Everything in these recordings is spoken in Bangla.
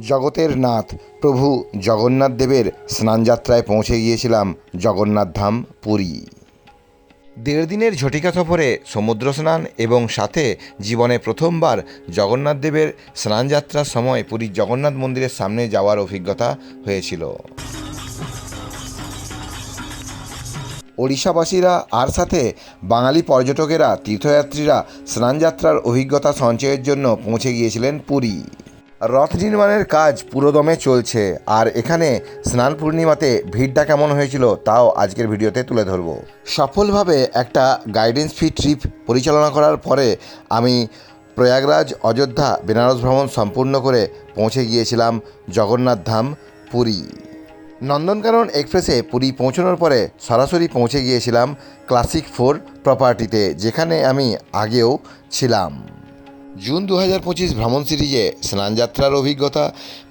জগতের নাথ, প্রভু জগন্নাথ দেবের স্নানযাত্রায় পৌঁছে গিয়েছিলাম জগন্নাথ ধাম, পুরী। দেড় দিনের ঝটিকা সফরে সমুদ্র স্নান এবং সাথে জীবনে প্রথমবার জগন্নাথ দেবের স্নানযাত্রার সময় পুরীর জগন্নাথ মন্দিরের সামনে যাওয়ার অভিজ্ঞতা হয়েছিল। ওড়িশাবাসীরা আর সাথে বাঙালি পর্যটকেরা, তীর্থযাত্রীরা স্নানযাত্রার অভিজ্ঞতা সঞ্চয়ের জন্য পৌঁছে গিয়েছিলেন পুরী। রথ নির্মাণের কাজ পুরোদমে চলছে, আর এখানে স্নান পূর্ণিমাতে ভিড়টা কেমন হয়েছিল তাও আজকের ভিডিওতে তুলে ধরব। সফলভাবে একটা গাইডেন্স ফি ট্রিপ পরিচালনা করার পরে আমি প্রয়াগরাজ, অযোধ্যা, বেনারস ভ্রমণ সম্পূর্ণ করে পৌঁছে গিয়েছিলাম জগন্নাথ ধাম, পুরী। নন্দনকানন এক্সপ্রেসে পুরী পৌঁছানোর পরে সরাসরি পৌঁছে গিয়েছিলাম ক্লাসিক ফোর প্রপার্টিতে যেখানে আমি আগেও ছিলাম। জুন দু হাজার পঁচিশ ভ্রমণ সিরিজে স্নানযাত্রার অভিজ্ঞতা,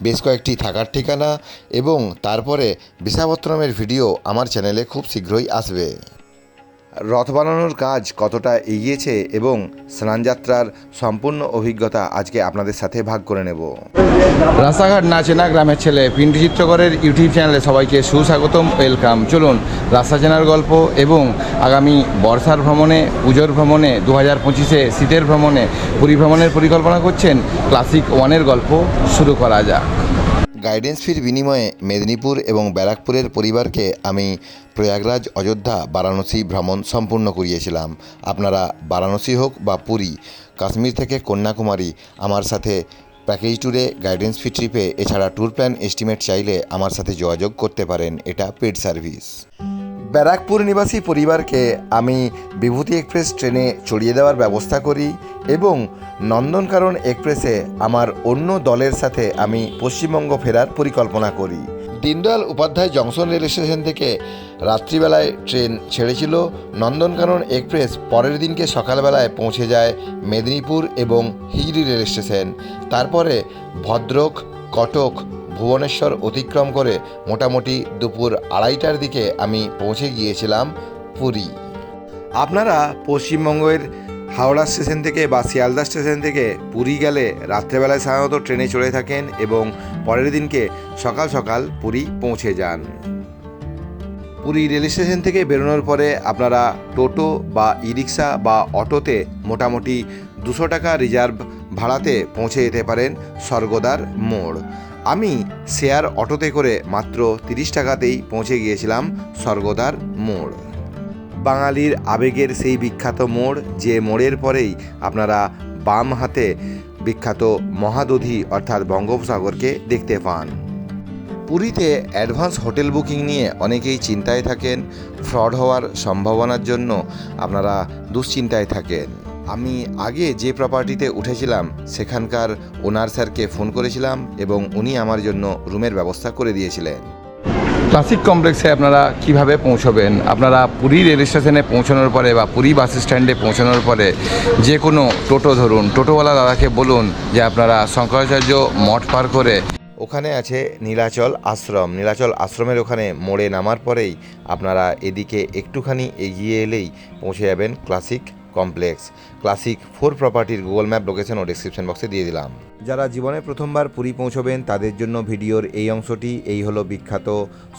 বেশ কয়েকটি থাকার ঠিকানা এবং তারপরে বিশাপত্তনমের ভিডিও আমার চ্যানেলে খুব শীঘ্রই আসবে। রথ বানানোর কাজ কতটা এগিয়েছে এবং স্নানযাত্রার সম্পূর্ণ অভিজ্ঞতা আজকে আপনাদের সাথে ভাগ করে নেব। রাস্তাঘাট না চেনা গ্রামের ছেলে পিন্টু চিত্রকরের ইউটিউব চ্যানেলে সবাইকে সুস্বাগতম ওয়েলকাম চলুন, রাস্তা চেনার গল্প এবং আগামী বর্ষার ভ্রমণে, পুজোর ভ্রমণে দু হাজার পঁচিশে শীতের ভ্রমণে, পুরী ভ্রমণের পরিকল্পনা করছেন ক্লাসিক ওয়ানের গল্প শুরু করা যাক। গাইডেন্স ফির বিনিময়ে মেদিনীপুর এবং ব্যারাকপুরের পরিবারকে আমি প্রয়াগরাজ, অযোধ্যা, বারাণসী ভ্রমণ সম্পূর্ণ করিয়েছিলাম। আপনারা বারাণসী হোক বা পুরী, কাশ্মীর থেকে কন্যাকুমারী, আমার সাথে প্যাকেজ ট্যুরে গাইডেন্স ফি ট্রিপে এছাড়া ট্যুর প্ল্যান এস্টিমেট চাইলে আমার সাথে যোগাযোগ করতে পারেন। এটা পেড সার্ভিস। ব্যারাকপুর নিবাসী পরিবারকে আমি বিভূতি এক্সপ্রেস ট্রেনে চড়িয়ে দেওয়ার ব্যবস্থা করি এবং নন্দনকানন এক্সপ্রেসে আমার অন্য দলের সাথে আমি পশ্চিমবঙ্গ ফেরার পরিকল্পনা করি। Deendayal Upadhyay junction rail station থেকে রাত্রিবেলায় ট্রেন ছেড়েছিল। নন্দনকানন এক্সপ্রেস পরের দিনকে সকালবেলায় পৌঁছে যায় মেদিনীপুর এবং হিজড়ি রেল স্টেশন। তারপরে ভদ্রক, কটক ভুবনেশ্বর অতিক্রম করে মোটামুটি দুপুর আড়াইটার দিকে আমি পৌঁছে গিয়েছিলাম পুরী। আপনারা পশ্চিমবঙ্গের হাওড়া স্টেশন থেকে বা শিয়ালদা স্টেশন থেকে পুরী গেলে রাত্রেবেলায় সাধারণত ট্রেনে চড়ে থাকেন এবং পরের দিনকে সকাল সকাল পুরী পৌঁছে যান। পুরী রেল স্টেশন থেকে বেরোনোর পরে আপনারা টোটো বা ই রিক্সা বা অটোতে মোটামুটি দুশো টাকা রিজার্ভ ভাড়াতে পৌঁছে যেতে পারেন স্বর্গদার মোড়। আমি শেয়ার অটোতে করে মাত্র তিরিশ টাকাতেই পৌঁছে গিয়েছিলাম স্বর্গদার মোড়। বাঙালির আবেগের সেই বিখ্যাত মোড় যে মোড়ের পরেই আপনারা বাম হাতে বিখ্যাত মহাদধি অর্থাৎ বঙ্গোপসাগরকে দেখতে পান। পুরীতে অ্যাডভান্স হোটেল বুকিং নিয়ে অনেকেই চিন্তায় থাকেন, ফ্রড হওয়ার সম্ভাবনার জন্য আপনারা দুশ্চিন্তায় থাকেন। আমি আগে যে প্রপার্টিতে উঠেছিলাম সেখানকার ওনার স্যারকে ফোন করেছিলাম এবং উনি আমার জন্য রুমের ব্যবস্থা করে দিয়েছিলেন। ক্লাসিক কমপ্লেক্সে আপনারা কীভাবে পৌঁছবেন? আপনারা পুরী রেল স্টেশনে পৌঁছানোর পরে বা পুরী বাস স্ট্যান্ডে পৌঁছানোর পরে যে কোনো টোটো ধরুন টোটোওয়ালা দাদাকে বলুন যে আপনারা শঙ্করাচার্য মঠ পার করে ওখানে আছে নীলাচল আশ্রম। নীলাচল আশ্রমের ওখানে মোড়ে নামার পরেই আপনারা এদিকে একটুখানি এগিয়ে এলেই পৌঁছে যাবেন ক্লাসিক কমপ্লেক্স। ক্লাসিক ফোর প্রপার্টির গুগল ম্যাপ লোকেশন ও ডিসক্রিপশন বক্সে দিয়ে দিলাম। যারা জীবনে প্রথমবার পুরী পৌঁছবেন, তাদের জন্য ভিডিওর এই অংশটি, এই হলো বিখ্যাত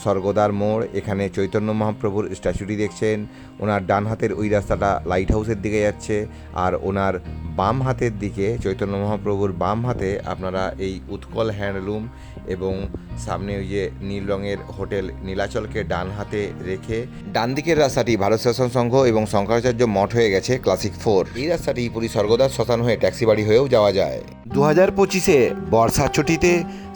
স্বর্গদার মোড়। এখানে চৈতন্য মহাপ্রভুর স্ট্যাচুটি দেখছেন। ওনার ডান হাতের ওই রাস্তাটা লাইট হাউসের দিকে যাচ্ছে আর ওনার বাম হাতের দিকে, চৈতন্য মহাপ্রভুর বাম হাতে আপনারা এই উৎকল হ্যান্ডলুম এবং সামনে ওই যে নীল রঙের হোটেল নীলাচলকে ডান হাতে রেখে ডান দিকের রাস্তাটি ভারত শাসন সংঘ এবং শঙ্করাচার্য মঠ হয়ে গেছে ক্লাসিক ফোর। এই রাস্তাটি পুরী স্বর্গদার শ্মশান হয়ে ট্যাক্সি বাড়ি হয়েও যাওয়া যায়। দু হাজার পঁচিশে বর্ষার ছুটিতে,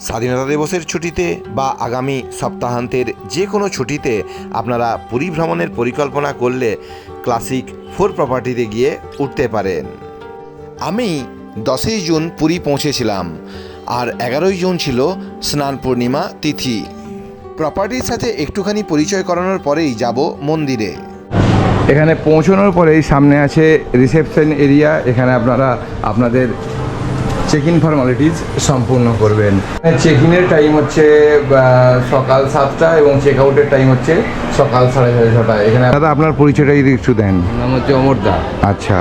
স্বাধীনতা দিবসের ছুটিতে বা আগামী সপ্তাহান্তের যে কোনো ছুটিতে আপনারা পুরী ভ্রমণের পরিকল্পনা করলে ক্লাসিক ফোর প্রপার্টিতে গিয়ে উঠতে পারেন। আমি দশই জুন পুরী পৌঁছেছিলাম আর এগারোই জুন ছিল স্নান পূর্ণিমা তিথি। প্রপার্টির সাথে একটুখানি পরিচয় করানোর পরেই যাব মন্দিরে। এখানে পৌঁছানোর পরেই সামনে আছে রিসেপশন এরিয়া। এখানে আপনারা আপনাদের চেক ইন ফর্মালিটিস সম্পূর্ণ করবেন। চেক ইনের টাইম হচ্ছে সকাল সাতটা এবং চেক আউটের টাইম হচ্ছে সকাল সাড়ে সাড়ে ছটা এখানে দাদা আপনার পরিচয়টা যদি একটু দেন। নাম হচ্ছে অমর দা। আচ্ছা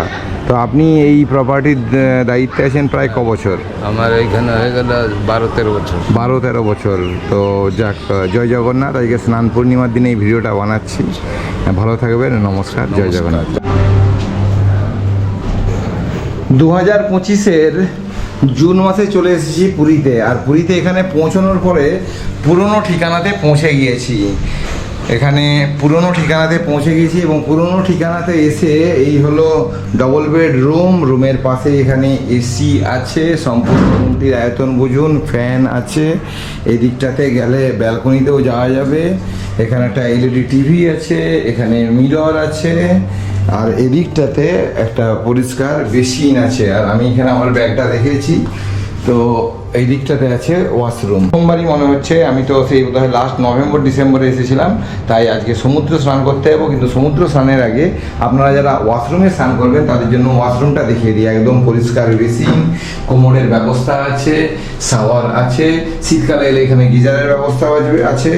তো আপনি এই প্রপার্টির দায়িত্বে আছেন প্রায় ক বছর? আমার এইখানে হয়ে গেল বারো তেরো বছর। বারো তেরো বছর। তো যাক জয় জগন্নাথ। আজকে স্নান পূর্ণিমার দিনে এই ভিডিওটা বানাচ্ছি। ভালো থাকবেন নমস্কার জয় জগন্নাথ। দু হাজার পঁচিশের জুন মাসে চলে এসেছি পুরীতে। আর পুরীতে এখানে পৌঁছানোর পরে পুরনো ঠিকানাতে পৌঁছে গিয়েছি। এখানে পুরনো ঠিকানাতে পৌঁছে গিয়েছি এবং পুরনো ঠিকানাতে এসে এই হলো ডবল বেড রুম রুমের পাশে এখানে এসি আছে, সম্পূর্ণ রুমটির আয়তন বুঝুন ফ্যান আছে এই দিকটাতে গেলে ব্যালকনিতেও যাওয়া যাবে। এখানে একটা এলইডি টিভি আছে, এখানে মিরর আছে, আর এদিকটাতে একটা পরিষ্কার বেসিন আছে। আর আমি এখানে আমার ব্যাগটা দেখেছি। তো এই দিকটাতে আছে ওয়াশরুম। সোমবারই মনে হচ্ছে, আমি তো সেই বোধহয় লাস্ট নভেম্বর ডিসেম্বরে এসেছিলাম, তাই আজকে সমুদ্র স্নান করতে যাব, কিন্তু সমুদ্র স্নানের আগে আপনারা যারা ওয়াশরুমে স্নান করবেন, তাদের জন্য ওয়াশরুমটা দেখিয়ে দিই, একদম পরিষ্কার বেসিন কোমরের ব্যবস্থা আছে শাওয়ার আছে, শীতকালে এলে এখানে গিজারের ব্যবস্থা আছে আছে,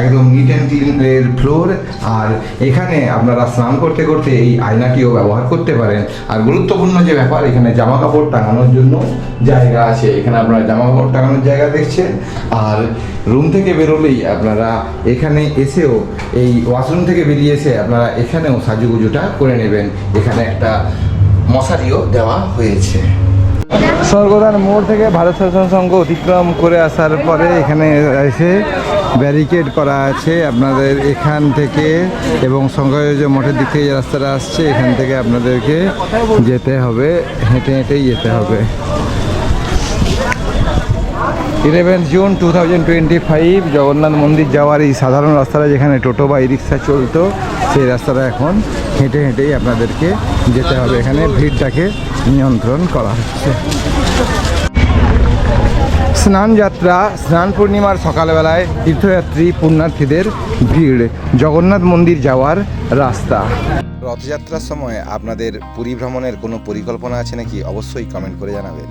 একদম নিট অ্যান্ড ক্লিনের ফ্লোর আর এখানে আপনারা স্নান করতে করতে এই আয়নাটিও ব্যবহার করতে পারেন। আর গুরুত্বপূর্ণ যে ব্যাপার, এখানে জামা কাপড় টাঙানোর জন্য জায়গা আছে, এখানে আপনারা জামা কাপড় টাঙানোর জায়গা দেখছেন। আর রুম থেকে বেরোলেই আপনারা এখানে এসেও এই ওয়াশরুম থেকে বেরিয়ে এসে আপনারা এখানেও সাজুগুজুটা করে নেবেন। এখানে একটা মশারিও দেওয়া হয়েছে। স্বর্গদান মোড় থেকে ভারত শাসন সংঘ অতিক্রম করে আসার পরে এখানে এসে ব্যারিকেড করা আছে আপনাদের এখান থেকে এবং সংঘায় মঠের দিক থেকে যে রাস্তাটা আসছে, এখান থেকে আপনাদেরকে যেতে হবে, হেঁটে হেঁটেই যেতে হবে। Eleven June two thousand twenty five Jagannath মন্দির যাওয়ার এই সাধারণ রাস্তাটা যেখানে টোটো বা ই রিক্সা চলতো, সেই রাস্তাটা এখন হেঁটে হেঁটেই আপনাদেরকে যেতে হবে। এখানে ভিড়টাকে নিয়ন্ত্রণ করা হচ্ছে। স্নান যাত্রা, স্নান পূর্ণিমার সকালবেলায় তীর্থযাত্রী, পুণ্যার্থীদের ভিড়, জগন্নাথ মন্দির যাওয়ার রাস্তা। রথযাত্রার সময় আপনাদের পুরী ভ্রমণের কোনো পরিকল্পনা আছে নাকি? অবশ্যই কমেন্ট করে জানাবেন।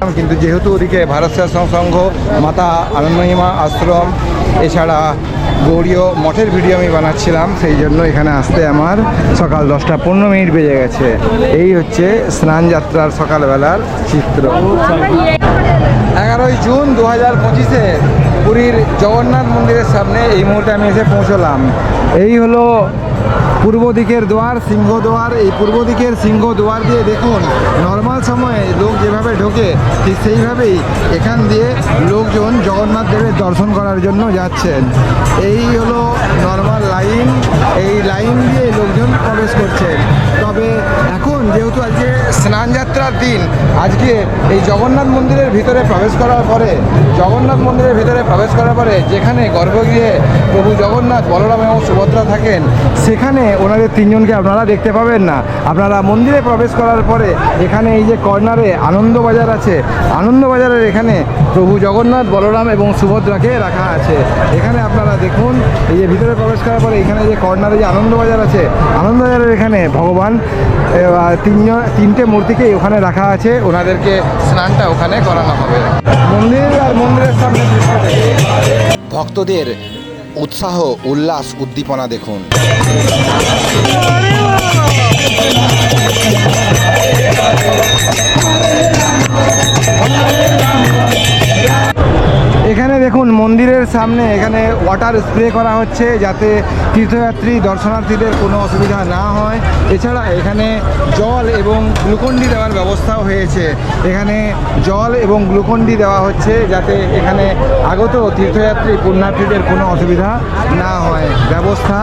কিন্তু যেহেতু ওদিকে ভারত সেবাশ্রম সংঘ, মাতা আনন্দমহিমা আশ্রম, এছাড়া গৌরীয় মঠের ভিডিও আমি বানাচ্ছিলাম, সেই জন্য এখানে আসতে আমার সকাল দশটা পনেরো মিনিট বেজে গেছে। এই হচ্ছে স্নান যাত্রার সকালবেলার চিত্র। এগারোই জুন দু হাজার পঁচিশে পুরীর জগন্নাথ মন্দিরের সামনে এই মুহূর্তে আমি এসে পৌঁছলাম। এই হলো পূর্ব দিকের দোয়ার, সিংহ দোয়ার, এই পূর্ব দিকের সিংহ দোয়ার দিয়ে দেখুন নর্মাল সময়ে লোক যেভাবে ঢোকে, ঠিক সেইভাবেই এখান দিয়ে লোকজন জগন্নাথ দেবের দর্শন করার জন্য যাচ্ছেন। এই হলো নর্মাল লাইন এই লাইন দিয়ে লোকজন প্রবেশ করছেন। তবে এখন যেহেতু আজকে স্নান যাত্রার দিন, আজকে এই জগন্নাথ মন্দিরের ভিতরে প্রবেশ করার পরে, জগন্নাথ মন্দিরের ভিতরে প্রবেশ করার পরে যেখানে গর্ভগৃহে প্রভু জগন্নাথ, বলরাম এবং সুভদ্রা থাকেন, সেখানে ওনাদের তিনজনকে আপনারা দেখতে পাবেন না। আপনারা মন্দিরে প্রবেশ করার পরে এখানে এই যে কর্নারে আনন্দবাজার আছে, আনন্দবাজারের এখানে প্রভু জগন্নাথ, বলরাম এবং সুভদ্রাকে রাখা আছে। এখানে আপনারা দেখুন, এই যে ভিতরে প্রবেশ করার পরে এখানে যে কর্নারে যে আনন্দবাজার আছে, আনন্দবাজারের এখানে ভগবান তিনজন, তিনটে মূর্তিকে ওখানে রাখা আছে। ওনাদেরকে স্নানটা ওখানে করানো হবে। মন্দির আর মন্দিরের সামনে ভক্তদের উৎসাহ, উল্লাস, উদ্দীপনা দেখুন। এখানে দেখুন, মন্দিরের সামনে এখানে ওয়াটার স্প্রে করা হচ্ছে যাতে তীর্থযাত্রী, দর্শনার্থীদের কোনো অসুবিধা না হয়। এছাড়া এখানে জল এবং গ্লুকন্ডি দেওয়ার ব্যবস্থাও হয়েছে। এখানে জল এবং গ্লুকন্ডি দেওয়া হচ্ছে যাতে এখানে আগত তীর্থযাত্রী, পুণ্যার্থীদের কোনো অসুবিধা না হয়। ব্যবস্থা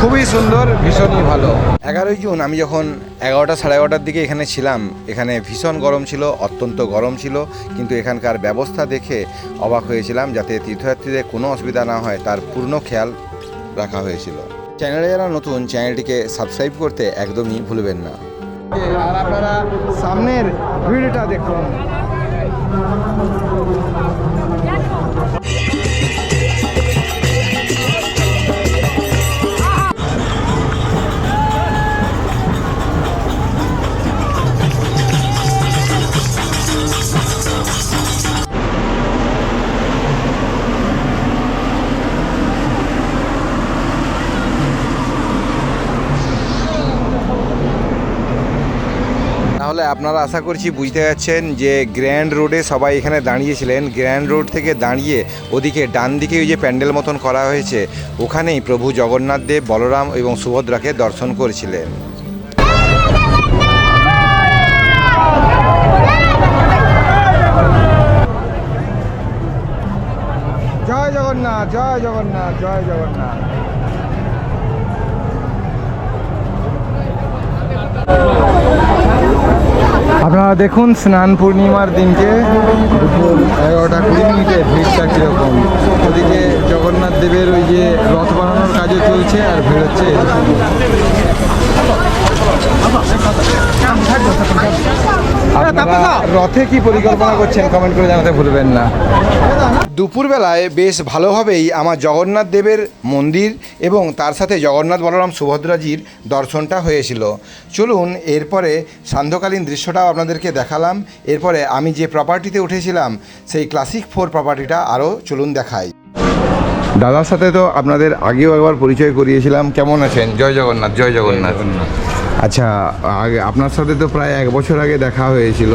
খুবই সুন্দর, ভীষণই ভালো। এগারোই জুন, আমি যখন এগারোটা সাড়ে এগারোটার দিকে এখানে ছিলাম, এখানে ভীষণ গরম ছিল, অত্যন্ত গরম ছিল, কিন্তু এখানকার ব্যবস্থা দেখে অবাক হয়েছিলাম যাতে তীর্থযাত্রীদের কোনো অসুবিধা না হয়, তার পূর্ণ খেয়াল রাখা হয়েছিল। চ্যানেলে যারা নতুন চ্যানেলটিকে সাবস্ক্রাইব করতে একদমই ভুলবেন না। আর আপনারা সামনের ভিডিওটা দেখুন। আপনারা আশা করছি বুঝতে যাচ্ছেন যে গ্র্যান্ড রোডে সবাই এখানে দাঁড়িয়েছিলেন। গ্র্যান্ড রোড থেকে দাঁড়িয়ে ওদিকে ডান দিকে ওই যে প্যান্ডেল মতন করা হয়েছে, ওখানেই প্রভু জগন্নাথ দেব, বলরাম এবং সুভদ্রাকে দর্শন করেছিলেন। জয় জগন্নাথ জয় জগন্নাথ জয় জগন্নাথ। আপনারা দেখুন স্নান পূর্ণিমার দিনকে দুপুর এগারোটা কুড়ি মিনিটে ভিড়টা কীরকম ওদিকে জগন্নাথ দেবের ওই যে রথ বানানোর কাজও চলছে আর ভিড় হচ্ছে। আপনারা রথে কি পরিকল্পনা করছেন কমেন্ট করে জানাতে ভুলবেন না। দুপুরবেলায় বেশ ভালোভাবেই আমার জগন্নাথ দেবের মন্দির এবং তার সাথে জগন্নাথ বলরাম সুভদ্রাজির দর্শনটা হয়েছিল। চলুন এরপরে সান্ধ্যকালীন দৃশ্যটাও আপনাদেরকে দেখালাম। এরপরে আমি যে প্রপার্টিতে উঠেছিলাম সেই ক্লাসিক ফোর প্রপার্টিটা আরও চলুন দেখাই। দাদার সাথে তো আপনাদের আগেও একবার পরিচয় করিয়েছিলাম। কেমন আছেন? জয় জগন্নাথ জয় জগন্নাথ। আচ্ছা আগে আপনার সাথে তো প্রায় এক বছর আগে দেখা হয়েছিল।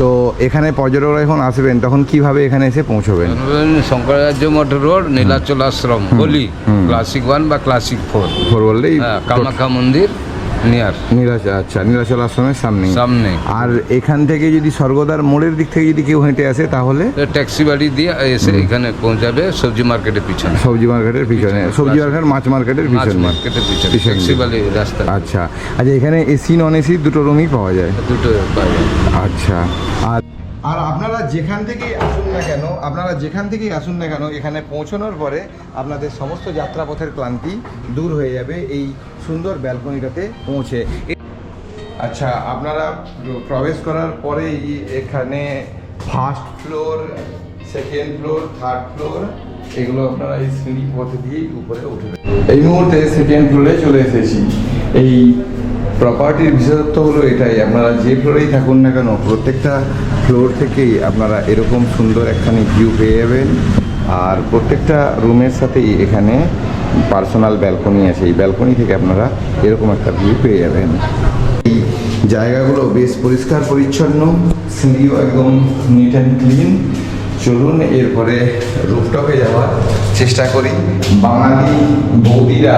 তো এখানে পর্যটকরা যখন আসবেন তখন কীভাবে এখানে এসে পৌঁছবেন? শঙ্করাচার্য মঠ রোড নীলাচল আশ্রম বলি ক্লাসিক ওয়ান বা ক্লাসিক ফোর ফোর বললেই হ্যাঁ কামাখ্যা মন্দির নিয়ার। নিরাশা আচ্ছা নীলাচল আশ্রমের সামনে সামনে আর এখান থেকে যদি স্বর্গদার মোড়ের দিক থেকে যদি কেউ হেঁটে আসে তাহলে? ট্যাক্সি বাড়ি দিয়ে এসে এখানে পৌঁছাবে সবজি মার্কেটের পিছনে। সবজি মার্কেটের পিছনে। সবজি মার্কেট মাছ মার্কেটের পিছনে। মার্কেটের পিছনে। ট্যাক্সি। বাড়ি রাস্তা। আচ্ছা। আচ্ছা এখানে এসি নন এসি দুটো রুমই পাওয়া যায়। দুটো পাবে আচ্ছা। আর আর আপনারা যেখান থেকেই আসুন না কেন, আপনারা যেখান থেকেই আসুন না কেন, এখানে পৌঁছানোর পরে আপনাদের সমস্ত যাত্রাপথের ক্লান্তি দূর হয়ে যাবে এই সুন্দর ব্যালকনিটাতে পৌঁছে। আচ্ছা আপনারা প্রবেশ করার পরেই এখানে first floor second floor third floor এগুলো আপনারা এই সিঁড়ি পথ দিয়েই উপরে উঠবে এই মুহূর্তে সেকেন্ড ফ্লোরে চলে এসেছি। এই প্রপার্টির বিশেষত্ব হলো এটাই, আপনারা যে ফ্লোরেই থাকুন না কেন, প্রত্যেকটা ফ্লোর থেকেই আপনারা এরকম সুন্দর একখানি ভিউ পেয়ে যাবেন। আর প্রত্যেকটা রুমের সাথেই এখানে পার্সোনাল ব্যালকনি আছে, এই ব্যালকনি থেকে আপনারা এরকম একটা ভিউ পেয়ে যাবেন। এই জায়গাগুলো বেশ পরিষ্কার পরিচ্ছন্ন সিঁড়িও একদম নিট অ্যান্ড ক্লিন চলুন এরপরে রুফটপে যাওয়ার চেষ্টা করি। বাঙালি বৌদিরা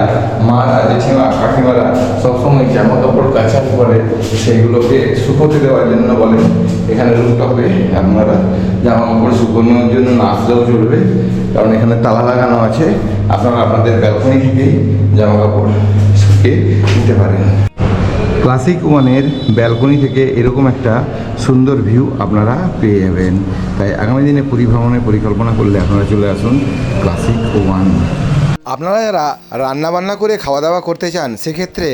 মারা জেঠিমা কাকিমারা সবসময় জামা কাপড় কাচার পরে সেগুলোকে শুকোতে দেওয়ার জন্য বলেন। এখানে রুফটপে আপনারা জামা কাপড় শুকোনোর জন্য না আসলেও চলবে, কারণ এখানে তালা লাগানো আছে। আপনারা আপনাদের ব্যালকনি থেকেই জামা কাপড় শুকিয়ে নিতে পারেন। ক্লাসিক ওয়ানের ব্যালকনি থেকে এরকম একটা সুন্দর ভিউ আপনারা পেয়ে যাবেন। তাই আগামী দিনে পরিভ্রমণের পরিকল্পনা করলে আপনারা চলে আসুন ক্লাসিক ওয়ান। আপনারা যারা রান্নাবান্না করে খাওয়া দাওয়া করতে চান, সেক্ষেত্রে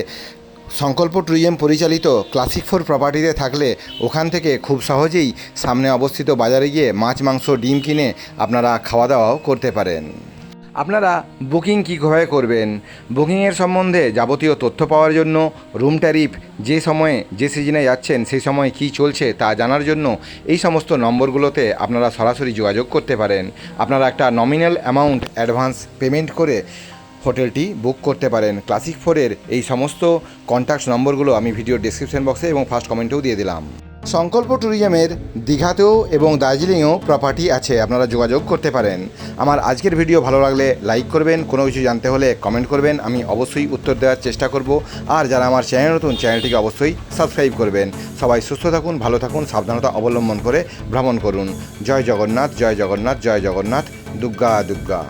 সংকল্প ট্যুরিজম পরিচালিত ক্লাসিক ফোর প্রপার্টিতে থাকলে ওখান থেকে খুব সহজেই সামনে অবস্থিত বাজারে গিয়ে মাছ, মাংস, ডিম কিনে আপনারা খাওয়া দাওয়াও করতে পারেন। আপনারা বুকিং কীভাবে করবেন? বুকিংয়ের সম্বন্ধে যাবতীয় তথ্য পাওয়ার জন্য রুম ট্যারিফ, যে সময়ে, যে সিজনে যাচ্ছেন, সেই সময় কী চলছে তা জানার জন্য এই সমস্ত নম্বরগুলোতে আপনারা সরাসরি যোগাযোগ করতে পারেন। আপনারা একটা নমিনাল অ্যামাউন্ট অ্যাডভান্স পেমেন্ট করে হোটেলটি বুক করতে পারেন। ক্লাসিক ফোরের এই সমস্ত কন্ট্যাক্ট নম্বরগুলো আমি ভিডিও ডিসক্রিপশন বক্সে এবং ফার্স্ট কমেন্টেও দিয়ে দিলাম। সংকল্প ট্যুরিজমের দীঘাতেও এবং দার্জিলিংয়েও প্রপার্টি আছে, আপনারা যোগাযোগ করতে পারেন। আমার আজকের ভিডিও ভালো লাগলে লাইক করবেন, কোনো কিছু জানতে হলে কমেন্ট করবেন, আমি অবশ্যই উত্তর দেওয়ার চেষ্টা করব। আর যারা আমার চ্যানেল নতুন চ্যানেলটিকে অবশ্যই সাবস্ক্রাইব করবেন। সবাই সুস্থ থাকুন, ভালো থাকুন, সাবধানতা অবলম্বন করে ভ্রমণ করুন। জয় জগন্নাথ জয় জগন্নাথ জয় জগন্নাথ দুর্গা দুর্গা